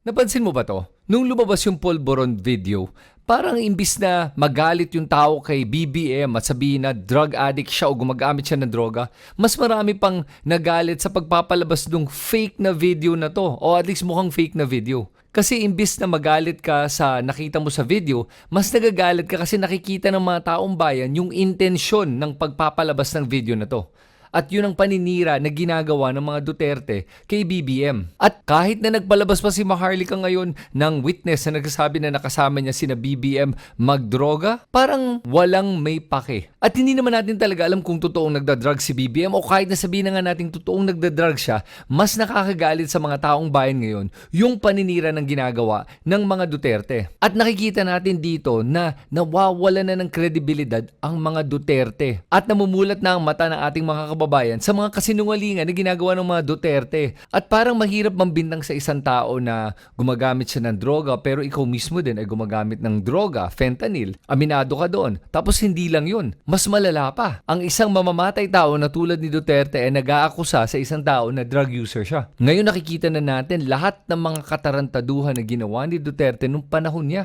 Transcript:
Napansin mo ba to? Nung lumabas yung Polvoron video, parang imbis na magalit yung tao kay BBM at sabihin na drug addict siya o gumagamit siya ng droga, mas marami pang nagalit sa pagpapalabas ng fake na video na to o at least mukhang fake na video. Kasi imbis na magalit ka sa nakita mo sa video, mas nagagalit ka kasi nakikita ng mga taong bayan yung intensyon ng pagpapalabas ng video na to. At yun ang paninira na ginagawa ng mga Duterte kay BBM. At kahit na nagpalabas pa si Maharlika ngayon ng witness na nagsasabi na nakasama niya sina BBM magdroga, parang walang may pake. At hindi naman natin talaga alam kung totoong nagdadrug si BBM o kahit na sabihin na nga natin totoong nagdadrug siya, mas nakakagalit sa mga taong bayan ngayon yung paninira ng ginagawa ng mga Duterte. At nakikita natin dito na nawawala na ng kredibilidad ang mga Duterte at namumulat na ang mata ng ating mga kababayan sa mga kasinungalingan na ginagawa ng mga Duterte. At parang mahirap mambintang sa isang tao na gumagamit siya ng droga pero ikaw mismo din ay gumagamit ng droga, fentanyl. Aminado ka doon. Tapos hindi lang yun. Mas malala pa. Ang isang mamamatay tao na tulad ni Duterte ay nag-aakusa sa isang tao na drug user siya. Ngayon nakikita na natin lahat ng mga katarantaduhan na ginawa ni Duterte nung panahon niya.